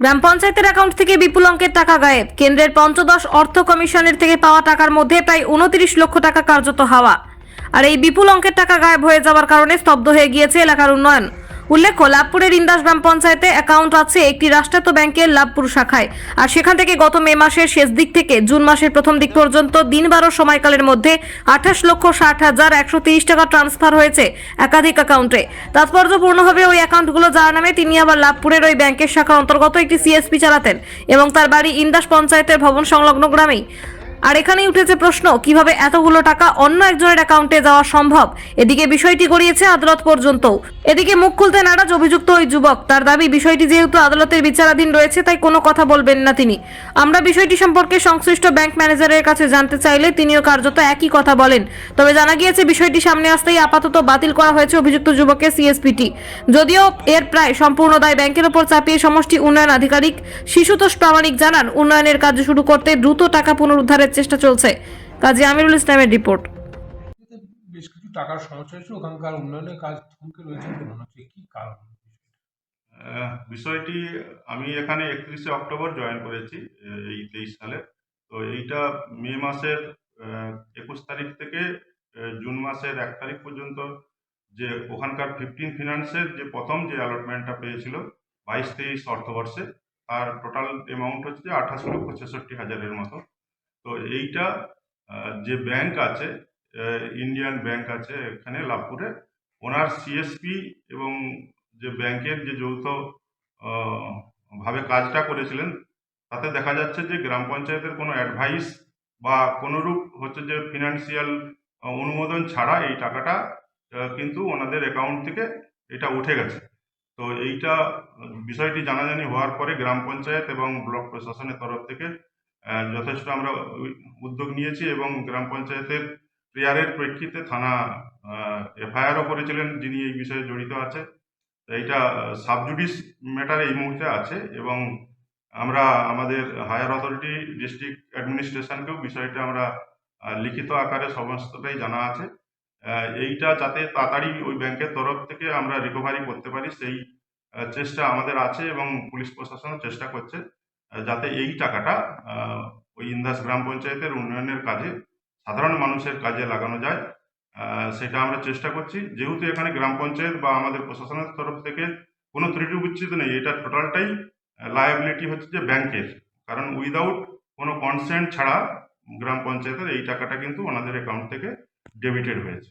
গ্রাম পঞ্চায়েতের অ্যাকাউন্ট থেকে বিপুল অঙ্কের টাকা গায়েব। কেন্দ্রের পঞ্চদশ অর্থ কমিশনের থেকে পাওয়া টাকার মধ্যে প্রায় উনত্রিশ লক্ষ টাকা কার্যত হাওয়া। আর এই বিপুল অঙ্কের টাকা গায়েব হয়ে যাওয়ার কারণে স্তব্ধ হয়ে গিয়েছে এলাকার উন্নয়ন। উল্লেখ্য লাভপুরের ইন্দাস গ্রাম পঞ্চায়েতে অ্যাকাউন্ট আছে একটি রাষ্ট্রায়ত্ত ব্যাংকের লাভপুর শাখায়। আর সেখান থেকে গত মে মাসের শেষ দিক থেকে জুন মাসের প্রথম দিক পর্যন্ত দিন বারো সময়কালের মধ্যে আঠাশ লক্ষ ষাট হাজার একশো তিরিশ টাকা ট্রান্সফার হয়েছে একাধিক অ্যাকাউন্টে তাৎপর্যপূর্ণভাবে ওই অ্যাকাউন্টগুলো যার নামে তিনি আবার লাভপুরের ওই ব্যাংকের শাখার অন্তর্গত একটি সিএসপি চালাতেন এবং তার বাড়ি ইন্দাস পঞ্চায়েতের ভবন সংলগ্ন গ্রামেই। আর এখানেই উঠেছে প্রশ্ন, কীভাবে এতগুলো টাকা অন্য একজনের অ্যাকাউন্টে যাওয়া সম্ভব? এদিকে বিষয়টি গড়িয়েছে আদালত পর্যন্ত এদিকে মুখ খুলতে নারাজ অভিযুক্ত ওই যুবক। তার দাবি, বিষয়টি যেহেতু আদালতের বিচারাধীন রয়েছে, তাই কোনো কথা বলবেন না তিনি। আমরা বিষয়টি সম্পর্কে সংশ্লিষ্ট ব্যাংক ম্যানেজারের কাছে জানতে চাইলে তিনিও কার্যত একই কথা বলেন। তবে জানা গিয়েছে, বিষয়টি সামনে আসতেই আপাতত বাতিল করা হয়েছে অভিযুক্ত যুবকের সিএসপিটি যদিও এর প্রায় সম্পূর্ণ দায় ব্যাংকের ওপর চাপিয়ে সমষ্টি উন্নয়ন আধিকারিক শিশুতোষ প্রামাণিক জানান, উন্নয়নের কাজ শুরু করতে দ্রুত টাকা পুনরুদ্ধারের চেষ্টা চলছে। কাজী আমিরুল ইসলামের রিপোর্ট। বেশ কিছু টাকার সমস্যা হয়েছে ওখানকার উন্নয়নের কাজ থমকে রয়েছে মনে হচ্ছে। কি কারণ? বিষয়টি আমি এখানে একত্রিশে অক্টোবর জয়েন করেছি এই তেইশ সালে। তো এইটা মে মাসের একুশ তারিখ থেকে জুন মাসের এক তারিখ পর্যন্ত যে ওখানকার ফিফটিন ফিনান্সের যে প্রথম যে অ্যালটমেন্টটা পেয়েছিল বাইশ তেইশ অর্থবর্ষে তার টোটাল অ্যামাউন্ট হচ্ছে যে আঠাশ লক্ষ ছেষট্টি হাজারের মতো। তো এইটা যে ব্যাংক আছে ইন্ডিয়ান ব্যাংক আছে, এখানে লাভপুরে, ওনার সিএসপি এবং যে ব্যাংকের যে যৌথ ভাবে কাজটা করেছিলেন, তাতে দেখা যাচ্ছে যে গ্রাম পঞ্চায়েতের কোনো অ্যাডভাইস বা কোনোরূপ হচ্ছে যে ফিনান্সিয়াল অনুমোদন ছাড়া এই টাকাটা কিন্তু ওনাদের অ্যাকাউন্ট থেকে এটা উঠে গেছে। তো এইটা বিষয়টি জানাজানি হওয়ার পরে গ্রাম পঞ্চায়েত এবং ব্লক প্রশাসনের তরফ থেকে যথেষ্ট আমরা উদ্যোগ নিয়েছি এবং গ্রাম পঞ্চায়েতের প্রেয়ারের প্রেক্ষিতে থানা এফআইআরও করেছিলেন যিনি এই বিষয়ে জড়িত আছে। এইটা সাবজুডিস ম্যাটার এই মুহূর্তে আছে এবং আমরা আমাদের হায়ার অথরিটি ডিস্ট্রিক্ট অ্যাডমিনিস্ট্রেশনকেও বিষয়টা আমরা লিখিত আকারে সমস্তটাই জানা আছে। এইটা যাতে তাড়াতাড়ি ওই ব্যাংকের তরফ থেকে আমরা রিকভারি করতে পারি, সেই চেষ্টা আমাদের আছে এবং পুলিশ প্রশাসনও চেষ্টা করছে। যাতে এই টাকাটা ওই ইন্দাস গ্রাম পঞ্চায়েতের উন্নয়নের কাজে, সাধারণ মানুষের কাজে লাগানো যায়। সেটা আমরা চেষ্টা করছি। যেহেতু এখানে গ্রাম পঞ্চায়েত বা আমাদের প্রশাসনের তরফ থেকে কোনো ত্রুটি বিচ্ছিত নেই, এটা টোটালটাই লায়াবিলিটি হচ্ছে যে ব্যাংকের। কারণ উইদাউট কোনো কনসেন্ট ছাড়া গ্রাম পঞ্চায়েতের এই টাকাটা কিন্তু ওনাদের অ্যাকাউন্ট থেকে ডেবিটেড হয়েছে।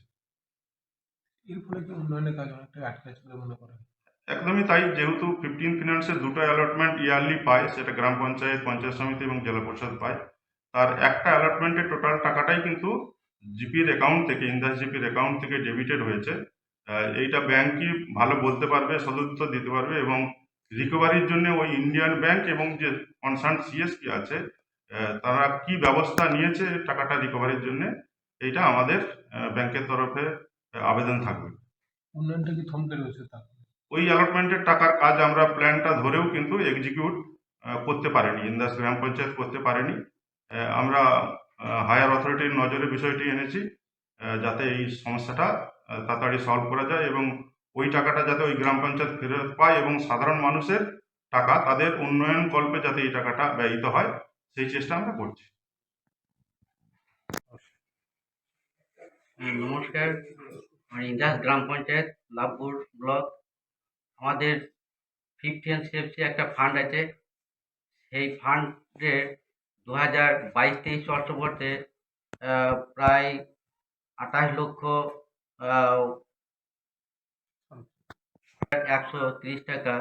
এর ফলে কি উন্নয়নের কাজ অনেকটা আটকে বলে মনে করেন? একদমই তাই, যেহেতু ফিফটিন ফিনান্সের দুটো অ্যালটমেন্ট ইয়ারলি পায়, সেটা গ্রাম পঞ্চায়েত পঞ্চায়েত সমিতি এবং জেলা পরিষদ পায়, তার একটা অ্যালটমেন্টের টোটাল টাকাটাই কিন্তু জিপির অ্যাকাউন্ট থেকে ইন্দাস জিপির অ্যাকাউন্ট থেকে ডেবিটেড হয়েছে। এইটা ব্যাংকই ভালো বলতে পারবে, সদুত্তর দিতে পারবে এবং রিকভারির জন্য ওই ইন্ডিয়ান ব্যাংক এবং যে কনসার্ন সিএসপি আছে তারা কি ব্যবস্থা নিয়েছে টাকাটা রিকভারির জন্য, এইটা আমাদের ব্যাংকের তরফে আবেদন থাকবে। উন্নয়নটা কি থমকে রয়েছে ওই অ্যালটমেন্টের টাকার কাজ আমরা প্ল্যানটা ধরেও কিন্তু এক্সিকিউট করতে পারিনি। ইন্দাস গ্রাম পঞ্চায়েত করতে পারেনি। আমরা হায়ার অথরিটির নজরে বিষয়টি এনেছি যাতে এই সমস্যাটা তাড়াতাড়ি সলভ করা যায় এবং ওই টাকাটা যাতে ওই গ্রাম পঞ্চায়েত ফেরত পায় এবং সাধারণ মানুষের টাকা তাদের উন্নয়ন কল্পে যাতে এই টাকাটা ব্যয়িত হয় সেই চেষ্টা আমরা করছি। হ্যাঁ, নমস্কার। আমি ইন্দাস গ্রাম পঞ্চায়েত লাভপুর ব্লক। আমাদের ফিফটি এন সিএফসি একটা ফান্ড আছে। সেই ফান্ডে দু হাজার বাইশ, তেইশ অর্থবর্ষে প্রায় আঠাশ লক্ষ একশো তিরিশ টাকা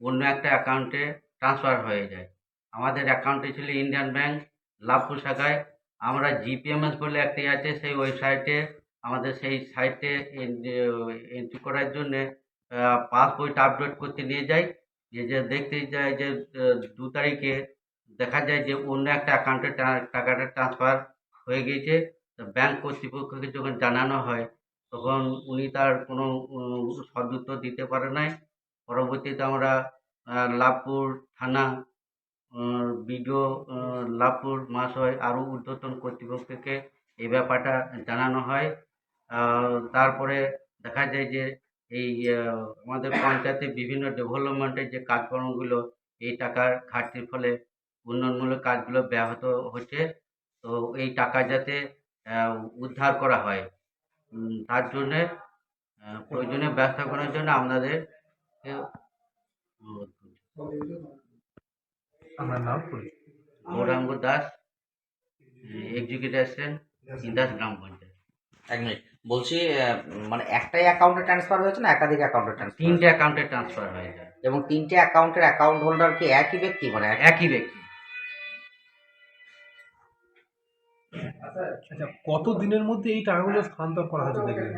অন্য একটা অ্যাকাউন্টে ট্রান্সফার হয়ে যায়। আমাদের অ্যাকাউন্টে ছিল ইন্ডিয়ান ব্যাংক লাভপুর শাখায়। আমরা জিপিএমএস বলে একটি আছে, সেই ওয়েবসাইটে আমাদের সেই সাইটে এন্ট্রি করার জন্য পাসবইটা আপডেট করতে নিয়ে যাই। যে যে দেখতে যায় যে দু তারিখে দেখা যায় যে, অন্য একটা অ্যাকাউন্টে টাকাটা ট্রান্সফার হয়ে গিয়েছে। ব্যাংক কর্তৃপক্ষকে যখন জানানো হয়, তখন উনি তার কোনো সদুত্তর দিতে পারে নাই। পরবর্তীতে আমরা লাভপুর থানা বিডিও লাভপুর মহাশয় আরও ঊর্ধ্বতন কর্তৃপক্ষকে এই ব্যাপারটা জানানো হয়। তারপরে দেখা যায় যে এই আমাদের পঞ্চায়েতে বিভিন্ন ডেভেলপমেন্টের যে কাজকর্মগুলো এই টাকার ঘাটতির ফলে উন্নয়নমূলক কাজগুলো ব্যাহত হচ্ছে। তো এই টাকা যাতে উদ্ধার করা হয় তার জন্যে প্রয়োজনীয় ব্যবস্থা করার জন্য আপনাদের। আপনার নাম গৌরাঙ্গ দাস এক্সিকিউটিভ অ্যাসিস্ট্যান্ট ইন্দাস গ্রাম পঞ্চায়েত। এক মিনিট। বলছি মানে একটাই অ্যাকাউন্টে ট্রান্সফার হয়েছে না একাধিক অ্যাকাউন্টে ট্রান্সফার তিনটে অ্যাকাউন্টে ট্রান্সফার হয়ে যায়। এবং তিনটে অ্যাকাউন্টের অ্যাকাউন্ট হোল্ডার কি একই ব্যক্তি? মানে একই ব্যক্তি। আচ্ছা কত দিনের মধ্যে এই টাকাগুলো স্থানান্তর করা হয়েছে দেখলেন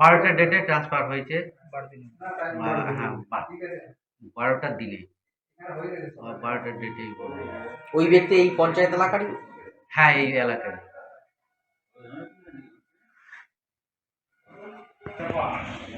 বারোটা ডেটে ট্রান্সফার হয়েছে। হ্যাঁ বারোটার দিনে। আহ, বারোটার ডেটেই ওই ব্যক্তি এই পঞ্চায়েত এলাকারই? হ্যাঁ এই এলাকায় 师傅